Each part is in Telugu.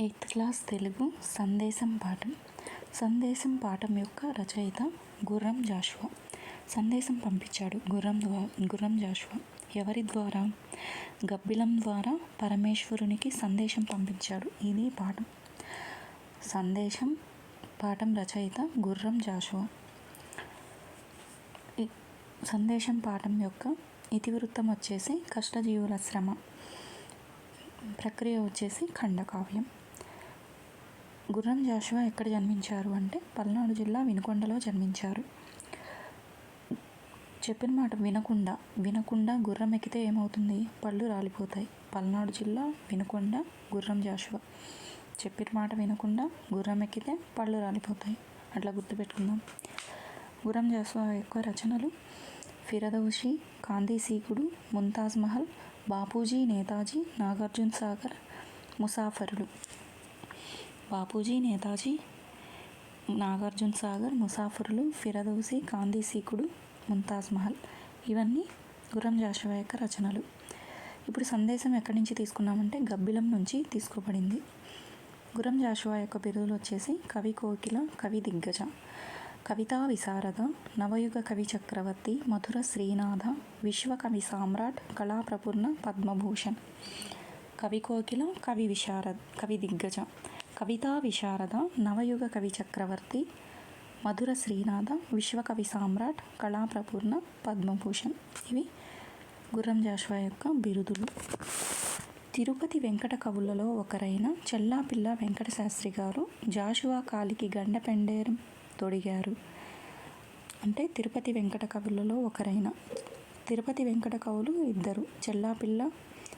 ఎయిత్ క్లాస్ తెలుగు సందేశం పాఠం. సందేశం పాఠం యొక్క రచయిత గుర్రం జాషువా. సందేశం పంపించాడు గుర్రం ద్వారా గుర్రం జాషువా. ఎవరి ద్వారా? గబ్బిలం ద్వారా పరమేశ్వరునికి సందేశం పంపించాడు. ఇది పాఠం. సందేశం పాఠం రచయిత గుర్రం జాషువా. సందేశం పాఠం యొక్క ఇతివృత్తం వచ్చేసి కష్టజీవుల శ్రమ. ప్రక్రియ వచ్చేసి ఖండకావ్యం. గుర్రం జాషువా ఎక్కడ జన్మించారు అంటే పల్నాడు జిల్లా వినుకొండలో జన్మించారు. చెప్పిన మాట వినకుండా వినకుండా గుర్రం ఎక్కితే ఏమవుతుంది? పళ్ళు రాలిపోతాయి. పల్నాడు జిల్లా వినుకొండ గుర్రం జాషువా. చెప్పిన మాట వినకుండా గుర్రం ఎక్కితే పళ్ళు రాలిపోతాయి. అట్లా గుర్తుపెట్టుకుందాం. గుర్రం జాషువా యొక్క రచనలు ఫిరదౌషి కాంతి సీకుడు ముంతాజ్ మహల్ బాపూజీ నేతాజీ నాగార్జున సాగర్ ముసాఫరులు. బాపూజీ నేతాజీ నాగార్జున సాగర్ ముసాఫరులు ఫిరదౌసి గాంధీ సీకుడు ముంతాజ్ మహల్ ఇవన్నీ గురం జాషవా యొక్క రచనలు. ఇప్పుడు సందేశం ఎక్కడి నుంచి తీసుకున్నామంటే గబ్బిలం నుంచి తీసుకోబడింది. గురం జాషువా యొక్క బిరుదులు వచ్చేసి కవి కోకిల కవి దిగ్గజ కవితా విశారద నవయుగ కవి చక్రవర్తి మధుర శ్రీనాథ విశ్వకవి సామ్రాట్ కళాప్రపూర్ణ పద్మభూషణ్. కవి కోకిల కవి విశారద కవి దిగ్గజ. కవితా విశారద నవయుగ కవి చక్రవర్తి మధుర శ్రీనాథ విశ్వకవి సామ్రాట్ కళాప్రపూర్ణ పద్మభూషణ్. ఇవి గుర్రం జాషువా యొక్క బిరుదులు. తిరుపతి వెంకట కవులలో ఒకరైన చెల్లాపిల్ల వెంకట శాస్త్రి గారు జాషువా కాలికి గండ పెండేరం తొడిగారు. అంటే తిరుపతి వెంకట కవులలో ఒకరైన. తిరుపతి వెంకట కవులు ఇద్దరు చెల్లాపిల్ల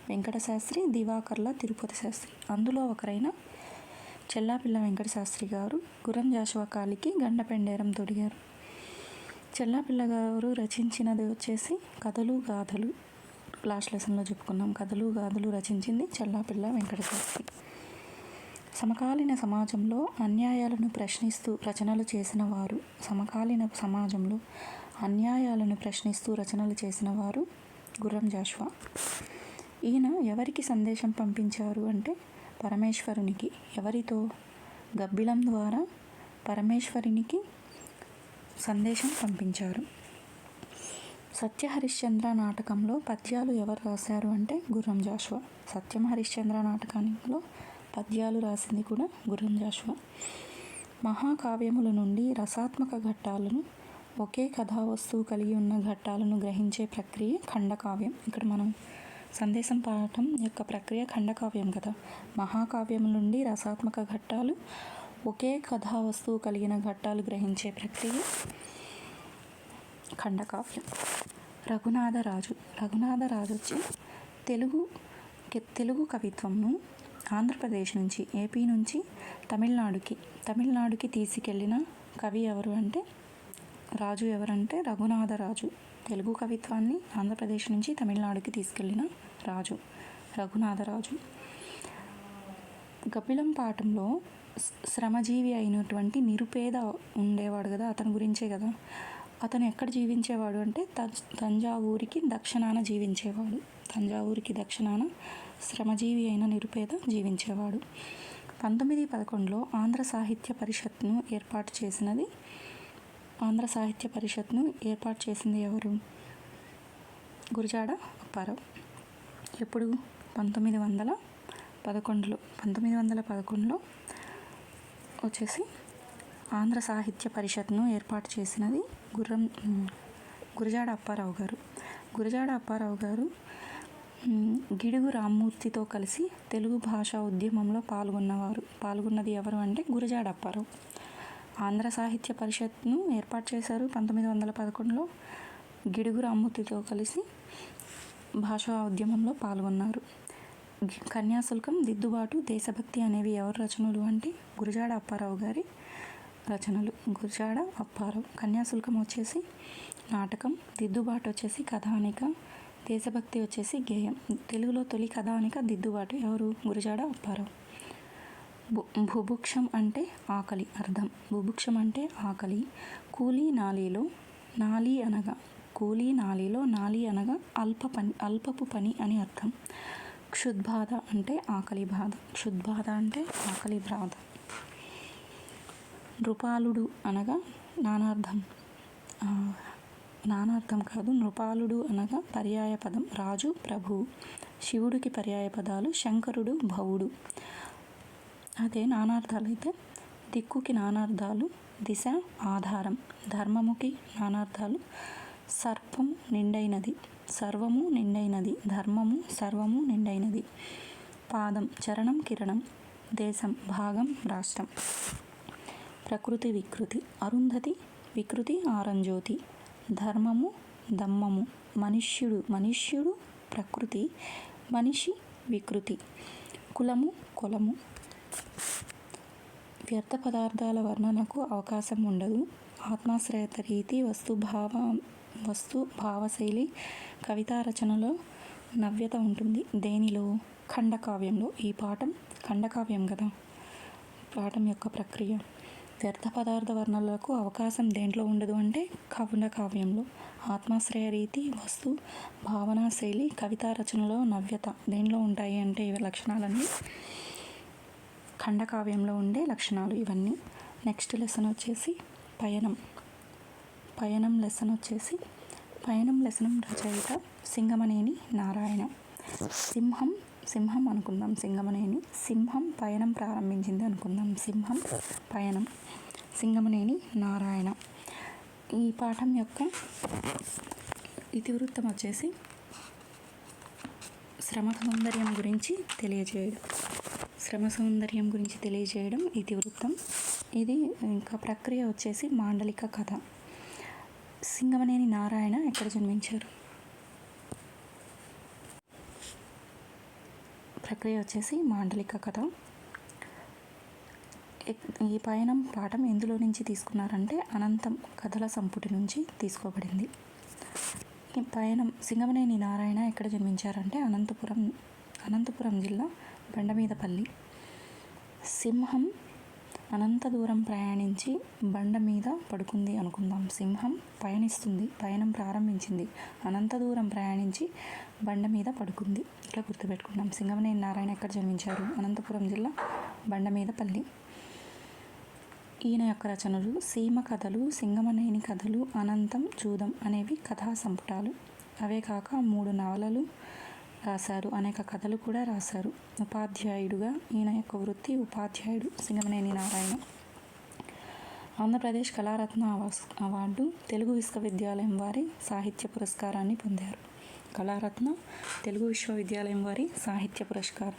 వెంకట శాస్త్రి దివాకర్ల తిరుపతి శాస్త్రి. అందులో ఒకరైన చెల్లాపిల్ల వెంకట శాస్త్రి గారు గుర్రం జాషువా కాలికి గండ పెండేరం తొడిగారు. చెల్లాపిల్ల గారు రచించినది వచ్చేసి కథలు గాథలు. లాస్ట్ లెసన్లో చెప్పుకున్నాం. కథలు గాథలు రచించింది చెల్లాపిల్ల వెంకట శాస్త్రి సమకాలీన సమాజంలో అన్యాయాలను ప్రశ్నిస్తూ రచనలు చేసిన వారు సమకాలీన సమాజంలో అన్యాయాలను ప్రశ్నిస్తూ రచనలు చేసిన వారు గుర్రం జాష్వా. ఈయన ఎవరికి సందేశం పంపించారు అంటే పరమేశ్వరునికి ఎవరితో? గబ్బిలం ద్వారా పరమేశ్వరునికి సందేశం పంపించారు. సత్య హరిశ్చంద్ర నాటకంలో పద్యాలు ఎవరు రాశారు అంటే గుర్రం జాషువా. సత్యం హరిశ్చంద్ర నాటకంలో పద్యాలు రాసింది కూడా గుర్రం జాషువా. మహాకావ్యముల నుండి రసాత్మక ఘట్టాలను ఒకే కథా వస్తువు కలిగి ఉన్న ఘట్టాలను గ్రహించే ప్రక్రియ ఖండకావ్యం. ఇక్కడ మనం సందేశం పాఠం యొక్క ప్రక్రియ ఖండకావ్యం కదా. మహాకావ్యం నుండి రసాత్మక ఘట్టాలు ఒకే కథా వస్తువు కలిగిన ఘట్టాలు గ్రహించే ప్రక్రియ ఖండకావ్యం. రఘునాథరాజు రఘునాథరాజు వచ్చి తెలుగు తెలుగు కవిత్వంను ఆంధ్రప్రదేశ్ నుంచి ఏపీ నుంచి తమిళనాడుకి తమిళనాడుకి తీసుకెళ్ళిన కవి ఎవరు అంటే రాజు ఎవరంటే రఘునాథరాజు. తెలుగు కవిత్వాన్ని ఆంధ్రప్రదేశ్ నుంచి తమిళనాడుకి తీసుకెళ్ళిన రాజు రఘునాథరాజు. కపిలం పాఠంలో శ్రమజీవి అయినటువంటి నిరుపేద ఉండేవాడు కదా అతని గురించే కదా. అతను ఎక్కడ జీవించేవాడు అంటే తంజావూరికి దక్షిణాన జీవించేవాడు. తంజావూరికి దక్షిణాన శ్రమజీవి అయిన నిరుపేద జీవించేవాడు. పంతొమ్మిది పదకొండులో ఆంధ్ర సాహిత్య పరిషత్ను ఏర్పాటు చేసినది ఆంధ్ర సాహిత్య పరిషత్ను ఏర్పాటు చేసింది ఎవరు? గురుజాడ అప్పారావు. ఎప్పుడు? పంతొమ్మిది వందల పదకొండులో. పంతొమ్మిది వందల పదకొండులో వచ్చేసి ఆంధ్ర సాహిత్య పరిషత్ను ఏర్పాటు చేసినది గుర్రం గురజాడ అప్పారావు గారు. గురజాడ అప్పారావు గారు గిడుగు రామ్మూర్తితో కలిసి తెలుగు భాషా ఉద్యమంలో పాల్గొన్నవారు. పాల్గొన్నది ఎవరు అంటే గురజాడ అప్పారావు. ఆంధ్ర సాహిత్య పరిషత్ను ఏర్పాటు చేశారు పంతొమ్మిది వందల పదకొండులో గిడుగు రామ్మూర్తితో కలిసి భాషా ఉద్యమంలో పాల్గొన్నారు. కన్యాశుల్కం దిద్దుబాటు దేశభక్తి అనేవి ఎవరి రచనలు అంటే గురజాడ అప్పారావు గారి రచనలు. గురజాడ అప్పారావు కన్యాశుల్కం వచ్చేసి నాటకం దిద్దుబాటు వచ్చేసి కథానిక దేశభక్తి వచ్చేసి గేయం. తెలుగులో తొలి కథానిక దిద్దుబాటు ఎవరు? గురజాడ అప్పారావు. భుభుక్షం అంటే ఆకలి అర్థం. భుభుక్షం అంటే ఆకలి. కూలీ నాలీలో నాలి అనగా కూలీ నాలీలో నాలి అనగా అల్ప పని అల్పపు పని అని అర్థం. క్షుద్బాధ అంటే ఆకలి బాధ. క్షుద్బాధ అంటే ఆకలి బాధ. నృపాలుడు అనగా నానార్థం. నానార్థం కాదు నృపాలుడు అనగా పర్యాయ పదం రాజు ప్రభువు శివుడికి పర్యాయ పదాలు శంకరుడు భవుడు. అదే నానార్థాలు అయితే దిక్కుకి నానార్థాలు దిశ ఆధారం ధర్మముకి నానార్థాలు సర్పం నిండైనది సర్వము నిండైనది ధర్మము సర్వము నిండైనది. పాదం చరణం కిరణం దేశం భాగం రాష్ట్రం. ప్రకృతి వికృతి అరుంధతి వికృతి ఆరంజ్యోతి. ధర్మము దమ్మము మనుష్యుడు మనుష్యుడు ప్రకృతి మనిషి వికృతి. కులము కులము వ్యర్థ పదార్థాల వర్ణనకు అవకాశం ఉండదు. ఆత్మాశ్రయత రీతి వస్తుభావ వస్తు భావశైలి కవితా రచనలో నవ్యత ఉంటుంది. దేనిలో? ఖండకావ్యంలో. ఈ పాఠం ఖండకావ్యం కదా? పాఠం యొక్క ప్రక్రియ. వ్యర్థ పదార్థ వర్ణనలకు అవకాశం దేంట్లో ఉండదు అంటే ఖండకావ్యంలో. కావ్యంలో ఆత్మాశ్రయ రీతి వస్తు భావనా శైలి కవితా రచనలో నవ్యత దేంట్లో ఉంటాయి అంటే ఇవి లక్షణాలన్నీ. ఖండకావ్యంలో ఉండే లక్షణాలు ఇవన్నీ. నెక్స్ట్ లెసన్ వచ్చేసి పయనం. పయనం లెసన్ వచ్చేసి పయనం లెసనం రచయిత సింగమనేని నారాయణ. సింహం సింహం అనుకుందాం సింగమనేని. సింహం పయనం ప్రారంభించింది అనుకుందాం. సింహం పయనం. సింగమనేని నారాయణ. ఈ పాఠం యొక్క ఇతివృత్తం వచ్చేసి శ్రమ సౌందర్యం గురించి తెలియజేయడం శ్రమ సౌందర్యం గురించి తెలియజేయడం ఇతివృత్తం ఇది ఇంకా ప్రక్రియ వచ్చేసి మాండలిక కథ. సింగమనేని నారాయణ ఎక్కడ జన్మించారు? ప్రక్రియ వచ్చేసి మాండలిక కథ. ఈ పయనం పాఠం ఎందులో నుంచి తీసుకున్నారంటే అనంతం కథల సంపుటి నుంచి తీసుకోబడింది. ఈ పయనం సింగమనేని నారాయణ ఎక్కడ జన్మించారంటే అనంతపురం అనంతపురం జిల్లా బండమీదపల్లి. సింహం అనంత దూరం ప్రయాణించి బండ మీద పడుకుంది అనుకుందాం. సింహం పయనిస్తుంది పయనం ప్రారంభించింది. అనంత దూరం ప్రయాణించి బండ మీద పడుకుంది. ఇట్లా గుర్తుపెట్టుకుందాం. సింగమనేని నారాయణ ఎక్కడ జన్మించారు? అనంతపురం జిల్లా బండ మీద పల్లి ఈయన యొక్క రచనలు సీమ కథలు సింగమనేని కథలు అనంతం చూదం అనేవి కథా సంపుటాలు. అవే కాక మూడు నవలలు రాశారు. అనేక కథలు కూడా రాశారు. ఉపాధ్యాయుడుగా ఈయన యొక్క వృత్తి ఉపాధ్యాయుడు సింగమనేని నారాయణ. ఆంధ్రప్రదేశ్ కళారత్న అవార్డు తెలుగు విశ్వవిద్యాలయం వారి సాహిత్య పురస్కారాన్ని పొందారు. కళారత్న తెలుగు విశ్వవిద్యాలయం వారి సాహిత్య పురస్కారం.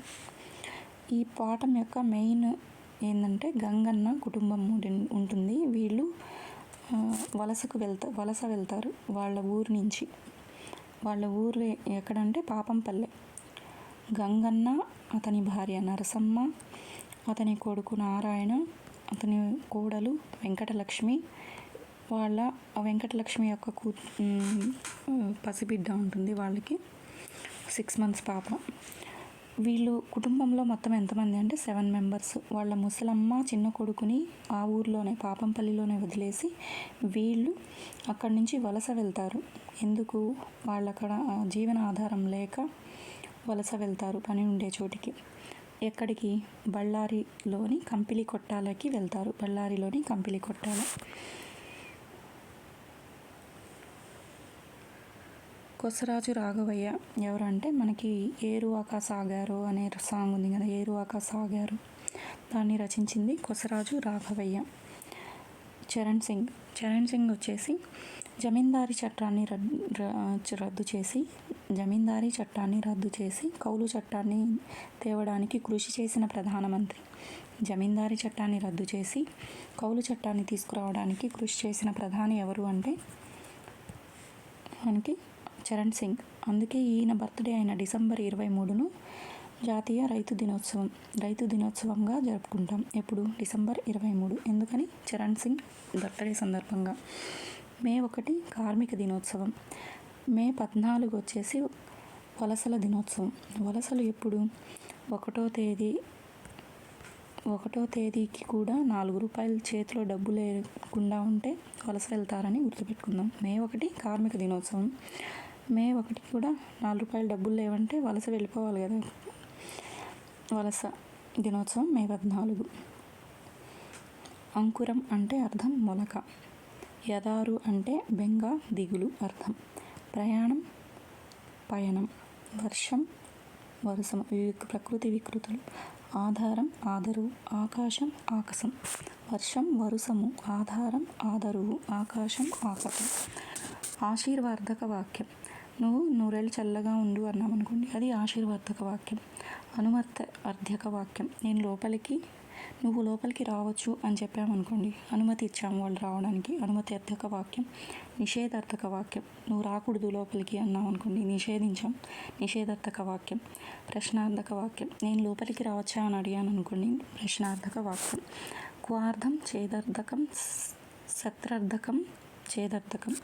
ఈ పాఠం యొక్క మెయిన్ ఏంటంటే గంగన్న కుటుంబం ఉండి- ఉంటుంది. వీళ్ళు వలసకు వెళ్తా వలస వెళ్తారు. వాళ్ళ ఊరు నుంచి. వాళ్ళ ఊరు ఎక్కడంటే పాపంపల్లె. గంగన్న అతని భార్య నరసమ్మ అతని కొడుకు నారాయణ అతని కోడలు వెంకటలక్ష్మి వాళ్ళ వెంకటలక్ష్మి యొక్క కూ పసిబిడ్డ ఉంటుంది వాళ్ళకి. సిక్స్ మంత్స్ పాప. వీళ్ళు కుటుంబంలో మొత్తం ఎంతమంది అంటే సెవెన్ మెంబర్స్ వాళ్ళ ముసలమ్మ చిన్న కొడుకుని ఆ ఊర్లోనే పాపంపల్లిలోనే వదిలేసి వీళ్ళు అక్కడి నుంచి వలస వెళ్తారు. ఎందుకు వాళ్ళక్కడ జీవన ఆధారం లేక వలస వెళ్తారు పని ఉండే చోటికి? ఎక్కడికి? బళ్ళారిలోని కంపిలి కొట్టాలకి వెళ్తారు. బళ్ళారిలోని కంపిలి కొట్టాల. కొసరాజు రాఘవయ్య ఎవరంటే మనకి ఏరువాక సాగారు అనే సాంగ్ ఉంది కదా ఏరువాక సాగారు దాన్ని రచించింది కొసరాజు రాఘవయ్య. చరణ్ సింగ్. చరణ్ సింగ్ వచ్చేసి జమీందారీ చట్టాన్ని రద్దు రద్దు చేసి జమీందారీ చట్టాన్ని రద్దు చేసి కౌలు చట్టాన్ని తేవడానికి కృషి చేసిన ప్రధానమంత్రి. జమీందారీ చట్టాన్ని రద్దు చేసి కౌలు చట్టాన్ని తీసుకురావడానికి కృషి చేసిన ప్రధాని ఎవరు అంటే మనకి చరణ్ సింగ్. అందుకే ఈయన బర్త్డే అయిన డిసెంబర్ ఇరవై మూడును జాతీయ రైతు దినోత్సవం రైతు దినోత్సవంగా జరుపుకుంటాం. ఎప్పుడు? డిసెంబర్ ఇరవై మూడు. ఎందుకని? చరణ్ సింగ్ బర్త్డే సందర్భంగా. మే ఒకటి కార్మిక దినోత్సవం. మే పద్నాలుగు వచ్చేసి వలసల దినోత్సవం. వలసలు ఎప్పుడు? ఒకటో తేదీ ఒకటో తేదీకి కూడా నాలుగు రూపాయలు చేతిలో డబ్బు లేకుండా ఉంటే వలస వెళ్తారని గుర్తుపెట్టుకుందాం. మే ఒకటి కార్మిక దినోత్సవం. మే ఒకటి కూడా నాలుగు రూపాయలు డబ్బులు లేవంటే వలస వెళ్ళిపోవాలి కదా. వలస దినోత్సవం మే పద్నాలుగు. అంకురం అంటే అర్థం మొలక. యదారు అంటే బెంగ దిగులు అర్థం. ప్రయాణం పయనం వర్షం వరుసం వివి- ప్రకృతి వికృతులు. ఆధారం ఆదరువు ఆకాశం ఆకాశం. వర్షం వరుసము ఆధారం ఆదరువు ఆకాశం ఆకాశం. ఆశీర్వార్ధక వాక్యం. నువ్వు నూరేళ్ళు చల్లగా ఉండు అన్నామనుకోండి అది ఆశీర్వాదక వాక్యం. అనువర్త అర్థక వాక్యం. నేను లోపలికి నువ్వు లోపలికి రావచ్చు అని చెప్పామనుకోండి అనుమతి ఇచ్చాము వాళ్ళు రావడానికి అనుమతి అర్థక వాక్యం నిషేధార్థక వాక్యం. నువ్వు రాకూడదు లోపలికి అన్నాం అనుకోండి నిషేధించాం నిషేధార్థక వాక్యం ప్రశ్నార్థక వాక్యం. నేను లోపలికి రావచ్చా అని అడిగాను అనుకోండి ప్రశ్నార్థక వాక్యం. క్వార్థం చేదార్థకం సత్రార్థకం చేదర్థకం.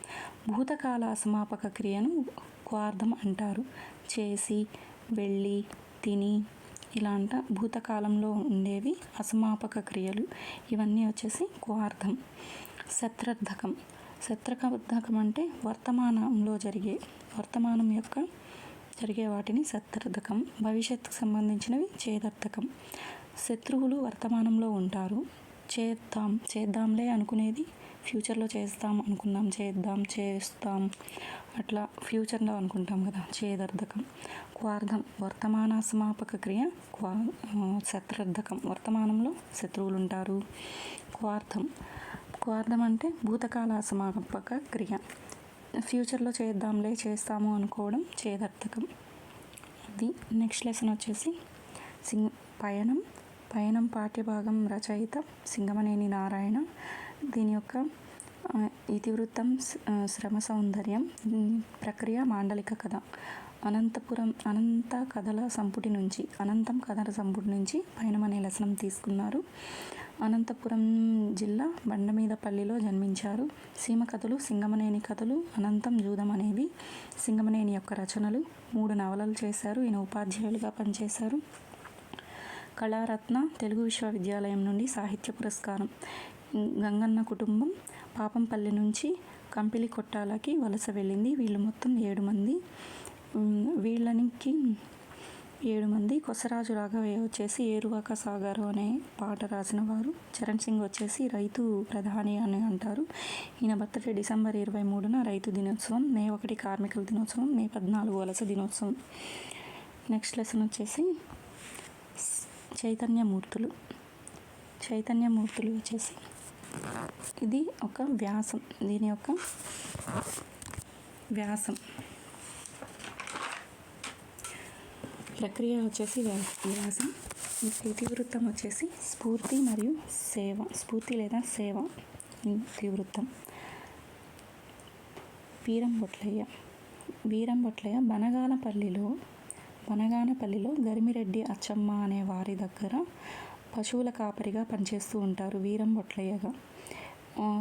భూతకాల అసమాపక క్రియను క్వార్థం అంటారు. చేసి వెళ్ళి తిని ఇలా అంట భూతకాలంలో ఉండేవి అసమాపక క్రియలు. ఇవన్నీ వచ్చేసి క్వార్థం శత్రర్ధకం శత్రకర్ధకం అంటే వర్తమానంలో జరిగే వర్తమానం యొక్క జరిగే వాటిని శత్రర్థకం భవిష్యత్తుకు సంబంధించినవి చేదర్థకం. శత్రువులు వర్తమానంలో ఉంటారు. చేద్దాం చేద్దాంలే అనుకునేది ఫ్యూచర్లో చేస్తాం అనుకున్నాం చేద్దాం చేస్తాం అట్లా ఫ్యూచర్లో అనుకుంటాం కదా చేదర్థకం. క్వార్థం వర్తమాన సమాపక క్రియ క్వా శత్రర్థకం. వర్తమానంలో శత్రువులు ఉంటారు క్వార్థం క్వార్థం అంటే భూతకాల అసమాపక క్రియ. ఫ్యూచర్లో చేద్దాంలే చేస్తాము అనుకోవడం చేదర్థకం. అది నెక్స్ట్ లెసన్ వచ్చేసి సింగ్ పయనం. పయనం పాఠ్యభాగం రచయిత సింగమనేని నారాయణ. దీని యొక్క ఇతివృత్తం శ్రమ సౌందర్యం ప్రక్రియ మాండలిక కథ. అనంతపురం అనంత కథల సంపుటి నుంచి అనంతం కథల సంపుటి నుంచి పయనం అనే లసనం తీసుకున్నారు. అనంతపురం జిల్లా బండమీదపల్లిలో జన్మించారు. సీమ కథలు సింగమనేని కథలు అనంతం జూదం అనేవి సింగమనేని యొక్క రచనలు. మూడు నవలలు చేశారు. ఈయన ఉపాధ్యాయులుగా పనిచేశారు. కళారత్న తెలుగు విశ్వవిద్యాలయం నుండి సాహిత్య పురస్కారం. గంగన్న కుటుంబం పాపంపల్లి నుంచి కంపిలి కొట్టాలకి వలస వెళ్ళింది. వీళ్ళు మొత్తం ఏడు మంది. వీళ్ళనికి ఏడు మంది కొసరాజు రాఘవయ్య వచ్చేసి ఏరువాక సాగారు అనే పాట రాసిన వారు. చరణ్ సింగ్ వచ్చేసి రైతు ప్రధాని అని అంటారు. ఈయన బర్త్డే డిసెంబర్ ఇరవై మూడున రైతు దినోత్సవం మే ఒకటి కార్మికుల దినోత్సవం మే పద్నాలుగు వలస దినోత్సవం. నెక్స్ట్ లెసన్ వచ్చేసి చైతన్యమూర్తులు చైతన్యమూర్తులు వచ్చేసి ఇది ఒక వ్యాసం. దీని యొక్క వ్యాసం. ప్రక్రియ వచ్చేసి విలాసం ఇతివృత్తం వచ్చేసి స్ఫూర్తి మరియు సేవ. స్ఫూర్తి లేదా సేవ ఇతివృత్తం వీరం బొట్లయ్య. వీరం బొట్లయ్య బనగానపల్లిలో బనగానపల్లిలో గరిమిరెడ్డి అచ్చమ్మ అనే వారి దగ్గర పశువుల కాపరిగా పనిచేస్తూ ఉంటారు వీరం బొట్లయ్యగా.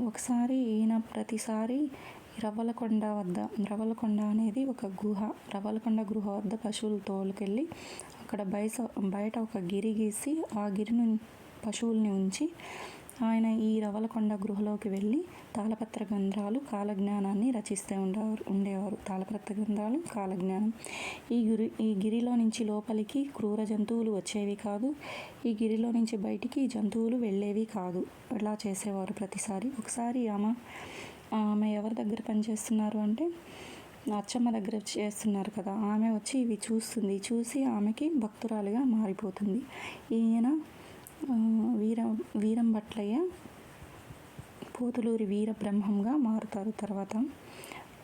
ఒకసారి ఈయన ప్రతిసారి రవ్వలకొండ వద్ద రవ్వలకొండ అనేది ఒక గుహ. రవ్వలకొండ గృహ వద్ద పశువులు తోలుకెళ్ళి అక్కడ బయట బయట ఒక గిరి గీసి ఆ గిరిని పశువుల్ని ఉంచి ఆయన ఈ రవలకొండ గృహలోకి వెళ్ళి తాళపత్ర గ్రంథాలు కాలజ్ఞానాన్ని రచిస్తూ ఉండేవారు ఉండేవారు. తాళపత్ర గ్రంథాలు కాలజ్ఞానం. ఈ గిరి ఈ గిరిలో నుంచి లోపలికి క్రూర జంతువులు వచ్చేవి కాదు. ఈ గిరిలో నుంచి బయటికి జంతువులు వెళ్ళేవి కాదు. ఇలా చేసేవారు ప్రతిసారి. ఒకసారి ఆమె ఆమె ఎవరి దగ్గర పనిచేస్తున్నారు అంటే అచ్చమ్మ దగ్గర చేస్తున్నారు కదా ఆమె వచ్చి ఇవి చూస్తుంది. చూసి ఆమెకి భక్తురాలుగా మారిపోతుంది. ఈయన వీర వీరం భట్లయ్య పోతులూరి వీర బ్రహ్మంగా మారుతారు తర్వాత.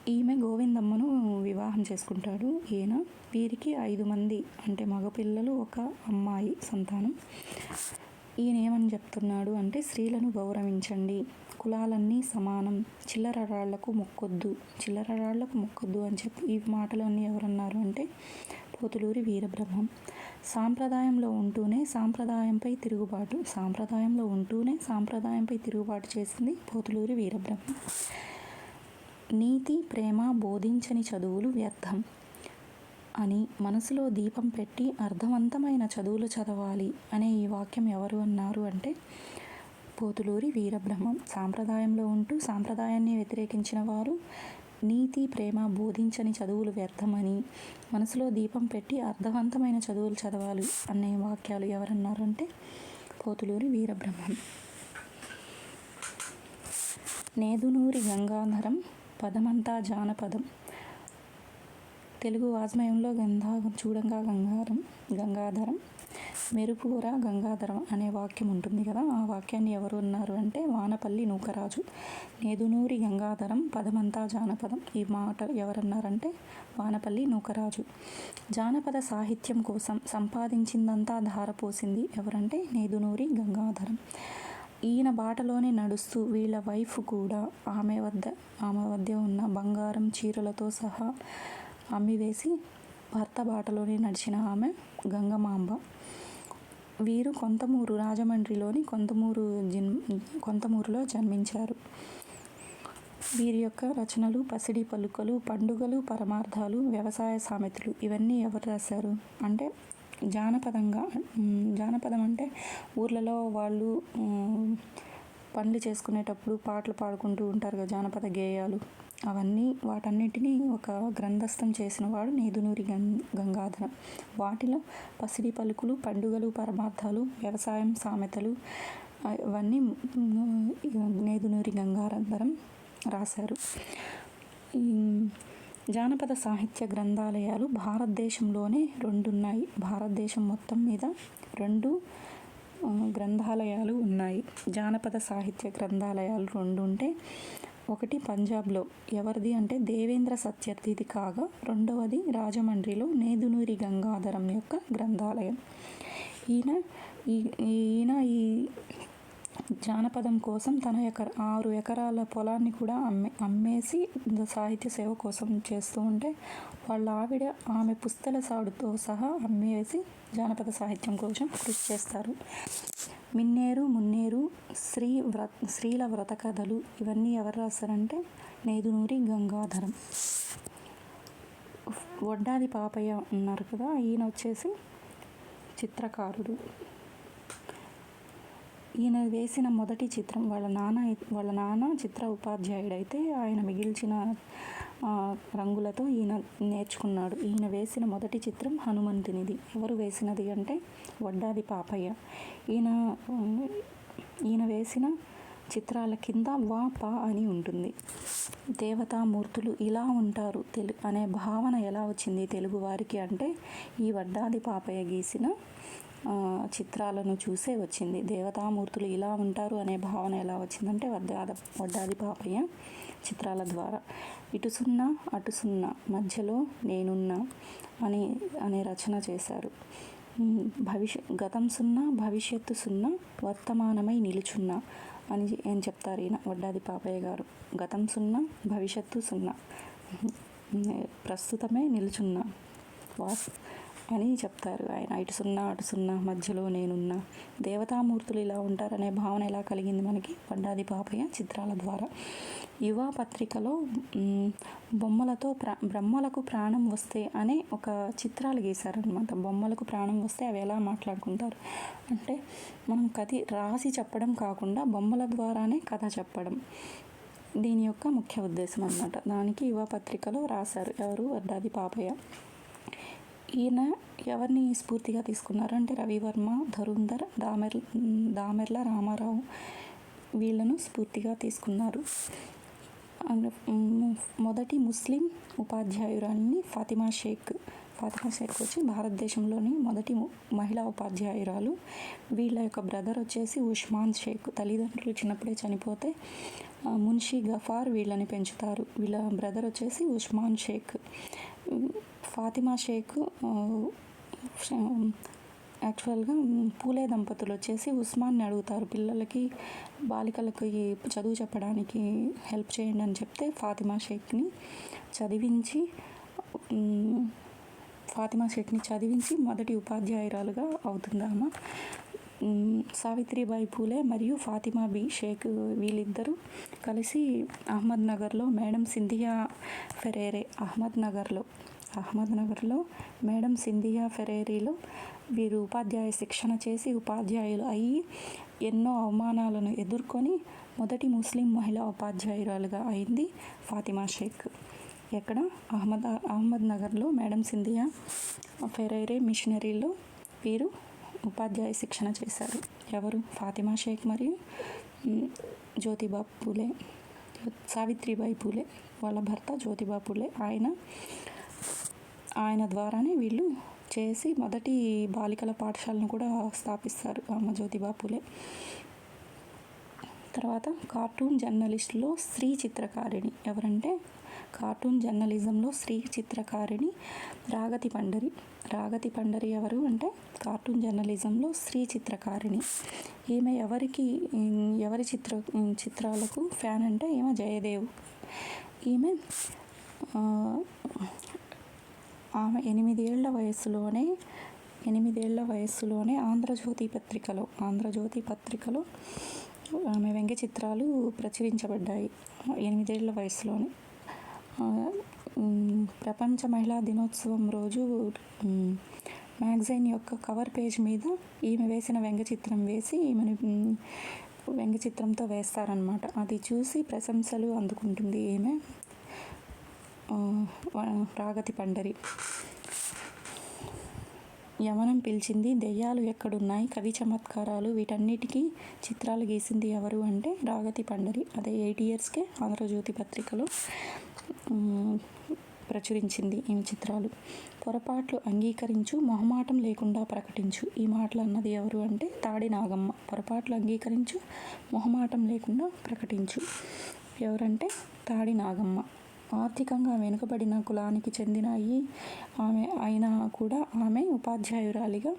ఈమె గోవిందమ్మను వివాహం చేసుకుంటాడు. ఈయన వీరికి ఐదు మంది అంటే మగపిల్లలు ఒక అమ్మాయి సంతానం. ఈయన ఏమని చెప్తున్నాడు అంటే స్త్రీలను గౌరవించండి. కులాలన్నీ సమానం. చిల్లర రాళ్ళకు మొక్కొద్దు. చిల్లర రాళ్ళకు మొక్కొద్దు అని చెప్పి ఈ మాటలన్నీ ఎవరన్నారు అంటే పోతులూరి వీరబ్రహ్మం. సాంప్రదాయంలో ఉంటూనే సాంప్రదాయంపై తిరుగుబాటు. సాంప్రదాయంలో ఉంటూనే సాంప్రదాయంపై తిరుగుబాటు చేసింది పోతులూరి వీరబ్రహ్మం. నీతి ప్రేమ బోధించని చదువులు వ్యర్థం. అని మనసులో దీపం పెట్టి అర్థవంతమైన చదువులు చదవాలి అనే ఈ వాక్యం ఎవరు అన్నారు అంటే పోతులూరి వీరబ్రహ్మం. సాంప్రదాయంలో ఉంటూ సాంప్రదాయాన్ని వ్యతిరేకించిన వారు నీతి ప్రేమ బోధించని చదువులు వ్యర్థమని మనసులో దీపం పెట్టి అర్థవంతమైన చదువులు చదవాలి అనే వాక్యాలు ఎవరన్నారంటే పోతులూరి వీరబ్రహ్మం. నేదునూరి గంగాధరం పదమంతా జానపదం. తెలుగు వాజ్మయంలో గంధా చూడంగా గంగారం గంగాధరం మెరుపురా గంగాధరం అనే వాక్యం ఉంటుంది కదా. ఆ వాక్యాన్ని ఎవరు ఉన్నారు అంటే వానపల్లి నూకరాజు నేదునూరి గంగాధరం పదమంతా జానపదం ఈ మాట ఎవరన్నారంటే వానపల్లి నూకరాజు. జానపద సాహిత్యం కోసం సంపాదించిందంతా ధారపోసింది ఎవరంటే నేదునూరి గంగాధరం. ఈయన బాటలోనే నడుస్తూ వీళ్ళ వైఫ్ కూడా ఆమె వద్ద ఆమె వద్ద ఉన్న బంగారం చీరలతో సహా అమ్మివేసి భర్త బాటలోనే నడిచిన ఆమె గంగమాంబ. వీరు కొంతమూరు రాజమండ్రిలోని కొంతమూరు జన్ కొంతమూరులో జన్మించారు. వీరి యొక్క రచనలు పసిడి పలుకలు పండుగలు పరమార్థాలు వ్యవసాయ సామెతలు ఇవన్నీ ఎవరు రాశారు? అంటే జానపదంగా జానపదం అంటే ఊర్లలో వాళ్ళు పనులు చేసుకునేటప్పుడు పాటలు పాడుకుంటూ ఉంటారు కదా జానపద గేయాలు. అవన్నీ వాటన్నిటినీ ఒక గ్రంథస్థం చేసిన వాడు నేదునూరి గం గంగాధరం. వాటిలో పసిడి పలుకులు పండుగలు పరమార్థాలు వ్యవసాయం సామెతలు ఇవన్నీ నేదునూరి గంగాధరం రాశారు. జానపద సాహిత్య గ్రంథాలయాలు భారతదేశంలోనే రెండు ఉన్నాయి భారతదేశం మొత్తం మీద రెండు గ్రంథాలయాలు ఉన్నాయి. జానపద సాహిత్య గ్రంథాలయాలు రెండు ఉంటే ఒకటి పంజాబ్లో. ఎవరిది అంటే దేవేంద్ర సత్యర్థిది కాగా రెండవది రాజమండ్రిలో నేదునూరి గంగాధరం యొక్క గ్రంథాలయం. ఈయన ఈ ఈయన ఈ జానపదం కోసం తన ఎకర ఆరు ఎకరాల పొలాన్ని కూడా అమ్మే అమ్మేసి సాహిత్య సేవ కోసం చేస్తూ ఉంటే వాళ్ళ ఆవిడ ఆమె పుస్తల సాడుతో సహా అమ్మేసి జానపద సాహిత్యం కోసం కృషి చేస్తారు. మిన్నేరు మున్నేరు శ్రీ వ్ర స్త్రీల వ్రత కథలు ఇవన్నీ ఎవరు రాస్తారంటే నేదునూరి గంగాధరం. వడ్డాది పాపయ్య ఉన్నారు కదా ఈయన వచ్చేసి చిత్రకారుడు. ఈయన వేసిన మొదటి చిత్రం వాళ్ళ నాన్న వాళ్ళ నాన్న చిత్ర ఉపాధ్యాయుడు అయితే ఆయన మిగిల్చిన రంగులతో ఈయన నేర్చుకున్నాడు. ఈయన వేసిన మొదటి చిత్రం హనుమంతునిది. ఎవరు వేసినది అంటే వడ్డాది పాపయ్య. ఈయన ఈయన వేసిన చిత్రాల కింద వా పా అని ఉంటుంది. దేవతామూర్తులు ఇలా ఉంటారు తెలు అనే భావన ఎలా వచ్చింది తెలుగు వారికి అంటే ఈ వడ్డాది పాపయ్య గీసిన చిత్రాలను చూసే వచ్చింది. దేవతామూర్తులు ఇలా ఉంటారు అనే భావన ఎలా వచ్చిందంటే వడ్డాద వడ్డాది పాపయ్య చిత్రాల ద్వారా. ఇటు సున్నా అటు సున్నా మధ్యలో నేనున్నా అని అనే రచన చేశారు. భవిష్య గతం సున్నా భవిష్యత్తు సున్నా వర్తమానమై నిలుచున్నా అని ఏం చెప్తారు ఈయన వడ్డాది పాపయ్య గారు. గతం సున్నా భవిష్యత్తు సున్నా. ప్రస్తుతమే నిలుచున్నా. వాస్ అని చెప్తారు ఆయన. ఇటు సున్నా అటు సున్నా మధ్యలో నేనున్నా. దేవతామూర్తులు ఇలా ఉంటారనే భావన ఎలా కలిగింది మనకి? పండాది పాపయ్య చిత్రాల ద్వారా. యువ పత్రికలో బొమ్మలతో ప్రా బ్రహ్మలకు ప్రాణం వస్తే అనే ఒక చిత్రాలు గీశారనమాట బొమ్మలకు ప్రాణం వస్తే అవి ఎలా మాట్లాడుకుంటారు? అంటే మనం కథ రాసి చెప్పడం కాకుండా బొమ్మల ద్వారానే కథ చెప్పడం. దీని యొక్క ముఖ్య ఉద్దేశం అన్నమాట. దానికి యువ పత్రికలో రాశారు. ఎవరు? వడ్డాది పాపయ్య. ఈయన ఎవరిని స్ఫూర్తిగా తీసుకున్నారు అంటే రవివర్మ ధరుంధర్ దామెర్ దామెర్ల రామారావు వీళ్ళను స్ఫూర్తిగా తీసుకున్నారు. మొదటి ముస్లిం ఉపాధ్యాయురాలిని ఫాతిమా షేక్ ఫాతిమా షేక్ వచ్చి భారతదేశంలోని మొదటి మహిళా ఉపాధ్యాయురాలు. వీళ్ళ యొక్క బ్రదర్ వచ్చేసి ఉస్మాన్ షేక్. తల్లిదండ్రులు చిన్నప్పుడే చనిపోతే మున్షీ మున్షి గఫార్ వీళ్ళని పెంచుతారు. వీళ్ళ బ్రదర్ వచ్చేసి ఉస్మాన్ షేక్. ఫాతిమా షేక్ యాక్చువల్గా పూలే దంపతులు వచ్చేసి ఉస్మాన్ని అడుగుతారు. పిల్లలకి బాలికలకి చదువు చెప్పడానికి హెల్ప్ చేయండి అని చెప్తే ఫాతిమా షేక్ని చదివించి ఫాతిమా షేక్ని చదివించి మొదటి ఉపాధ్యాయురాలుగా అవుతుంది ఆమె. సావిత్రిబాయి పూలే మరియు ఫాతిమా బి షేక్ వీళ్ళిద్దరూ కలిసి అహ్మద్ నగర్లో మేడం సింధియా ఫెరేరే అహ్మద్ నగర్లో అహ్మద్ నగర్లో మేడం సింధియా ఫెరేరీలో వీరు ఉపాధ్యాయ శిక్షణ చేసి ఉపాధ్యాయులు అయ్యి ఎన్నో అవమానాలను ఎదుర్కొని మొదటి ముస్లిం మహిళా ఉపాధ్యాయురాలుగా అయింది ఫాతిమా షేక్. ఎక్కడ? అహ్మద్ అహ్మద్ నగర్లో మేడం సింధియా ఫెరైరే మిషనరీలో వీరు ఉపాధ్యాయ శిక్షణ చేశారు. ఎవరు? ఫాతిమా షేక్ మరియు జ్యోతిబాబు పూలే. సావిత్రిబాయి పూలే. వాళ్ళ భర్త జ్యోతిబా పూలే. ఆయన ఆయన ద్వారానే వీళ్ళు చేసి మొదటి బాలికల పాఠశాలను కూడా స్థాపిస్తారు అమ్మ జ్యోతిబా పూలే. తర్వాత కార్టూన్ జర్నలిస్టులో స్త్రీ చిత్రకారిణి. ఎవరంటే కార్టూన్ జర్నలిజంలో స్త్రీ చిత్రకారిణి రాగతి పండరి. రాగతి పండరి ఎవరు అంటే కార్టూన్ జర్నలిజంలో స్త్రీ చిత్రకారిణి. ఈమె ఎవరికి ఎవరి చిత్ర చిత్రాలకు ఫ్యాన్ అంటే ఈమె జయదేవ్. ఈమె ఆమె ఎనిమిదేళ్ళ వయసులోనే ఎనిమిదేళ్ళ వయస్సులోనే ఆంధ్రజ్యోతి పత్రికలో ఆంధ్రజ్యోతి పత్రికలో ఆమె వ్యంగ్య చిత్రాలు ప్రచురించబడ్డాయి. ఎనిమిదేళ్ళ వయసులోనే. ప్రపంచ మహిళా దినోత్సవం రోజు మ్యాగజైన్ యొక్క కవర్ పేజ్ మీద ఈమె వేసిన వ్యంగ్యచిత్రం వేసి ఈమెను వ్యంగ్యచిత్రంతో చిత్రంతో వేస్తారనమాట అది చూసి ప్రశంసలు అందుకుంటుంది ఈమె. రాగతి పండరి. యవనం పిలిచింది దెయ్యాలు ఎక్కడున్నాయి? కవి చమత్కారాలు వీటన్నిటికీ చిత్రాలు గీసింది ఎవరు? అంటే రాగతి పండరి. అదే ఎయిట్ ఇయర్స్కే ఆంధ్రజ్యోతి పత్రికలో ప్రచురించింది ఈ చిత్రాలు. పొరపాట్లు అంగీకరించు మొహమాటం లేకుండా ప్రకటించు. ఈ మాటలు అన్నది ఎవరు అంటే తాడి నాగమ్మ. పొరపాట్లు అంగీకరించు మొహమాటం లేకుండా ప్రకటించు. ఎవరంటే తాడి నాగమ్మ. ఆర్థికంగా వెనుకబడిన కులానికి చెందిన ఈ ఆమె అయినా కూడా ఆమె ఉపాధ్యాయురాలిగా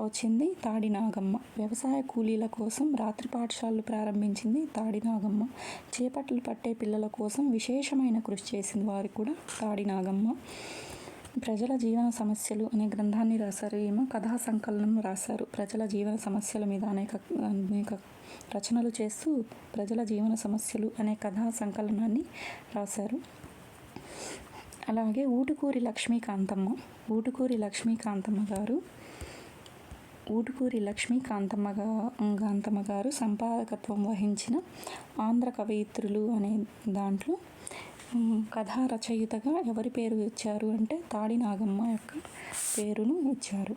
వచ్చింది తాడినాగమ్మ. వ్యవసాయ కూలీల కోసం రాత్రి పాఠశాలలు ప్రారంభించింది తాడినాగమ్మ. చేపట్లు పట్టే పిల్లల కోసం విశేషమైన కృషి చేసింది వారు కూడా తాడినాగమ్మ. ప్రజల జీవన సమస్యలు అనే గ్రంథాన్ని రాశారు ఏమో కథా సంకలనం రాశారు. ప్రజల జీవన సమస్యల మీద అనేక అనేక రచనలు చేస్తూ ప్రజల జీవన సమస్యలు అనే కథా సంకలనాన్ని రాశారు. అలాగే ఊటుకూరి లక్ష్మీకాంతమ్మ. ఊటుకూరి లక్ష్మీకాంతమ్మ గారు ఊటుకూరి లక్ష్మీకాంతమ్మ గా- కాంతమ్మ గారు సంపాదకత్వం వహించిన ఆంధ్ర కవయిత్రులు అనే దాంట్లో కథా రచయితగా ఎవరి పేరు ఇచ్చారు అంటే తాడి నాగమ్మ యొక్క పేరును ఇచ్చారు.